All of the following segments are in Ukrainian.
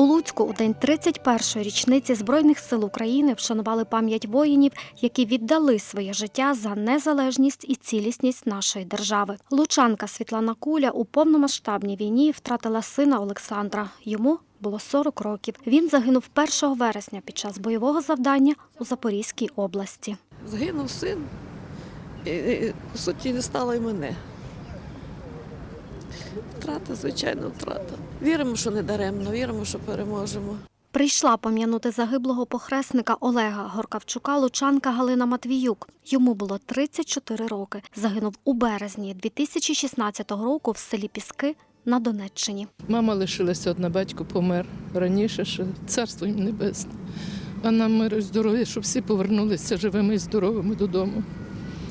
Луцьку у день 31-ї річниці Збройних сил України вшанували пам'ять воїнів, які віддали своє життя за незалежність і цілісність нашої держави. Лучанка Світлана Куля у повномасштабній війні втратила сина Олександра. Йому було 40 років. Він загинув 1 вересня під час бойового завдання у Запорізькій області. Згинув син, і, і суті не стало і мене. Втрата, звичайно, втрата. Віримо, що не даремно, віримо, що переможемо. Прийшла пом'янути загиблого похресника Олега Горкавчука лучанка Галина Матвіюк. Йому було 34 роки. Загинув у березні 2016 року в селі Піски на Донеччині. Мама лишилася одна, батько помер раніше, ще царство їм небесне. А нам миру здоров'я, щоб всі повернулися живими і здоровими додому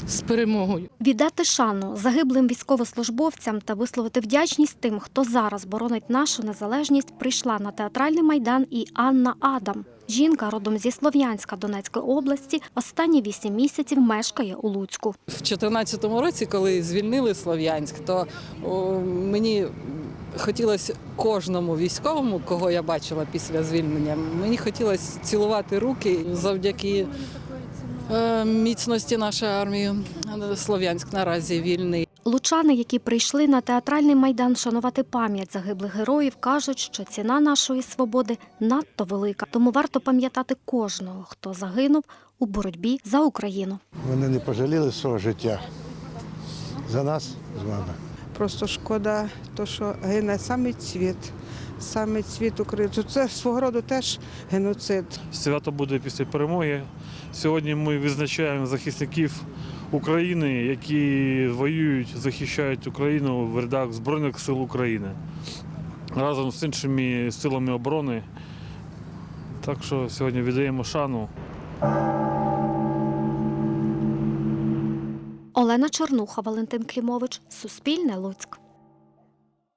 з перемогою. Віддати шану загиблим військовослужбовцям та висловити вдячність тим, хто зараз боронить нашу незалежність, прийшла на театральний майдан і Анна Адам. Жінка родом зі Слов'янська Донецької області останні вісім місяців мешкає у Луцьку. В 2014 році, коли звільнили Слов'янськ, то о, мені хотілося кожному військовому, кого я бачила після звільнення, мені хотілося цілувати руки завдяки міцності нашої армії. Слов'янськ наразі вільний. Лучани, які прийшли на театральний майдан шанувати пам'ять загиблих героїв, кажуть, що ціна нашої свободи надто велика. Тому варто пам'ятати кожного, хто загинув у боротьбі за Україну. Вони не пожаліли свого життя за нас з вами. Просто шкода, то що гине саме цвіт, саме цвіт України. Це свого роду теж геноцид. Свято буде після перемоги. Сьогодні ми відзначаємо захисників України, які воюють, захищають Україну в рядах Збройних сил України разом з іншими силами оборони. Так що сьогодні віддаємо шану. Олена Чернуха, Валентин Клімович, Суспільне Луцьк.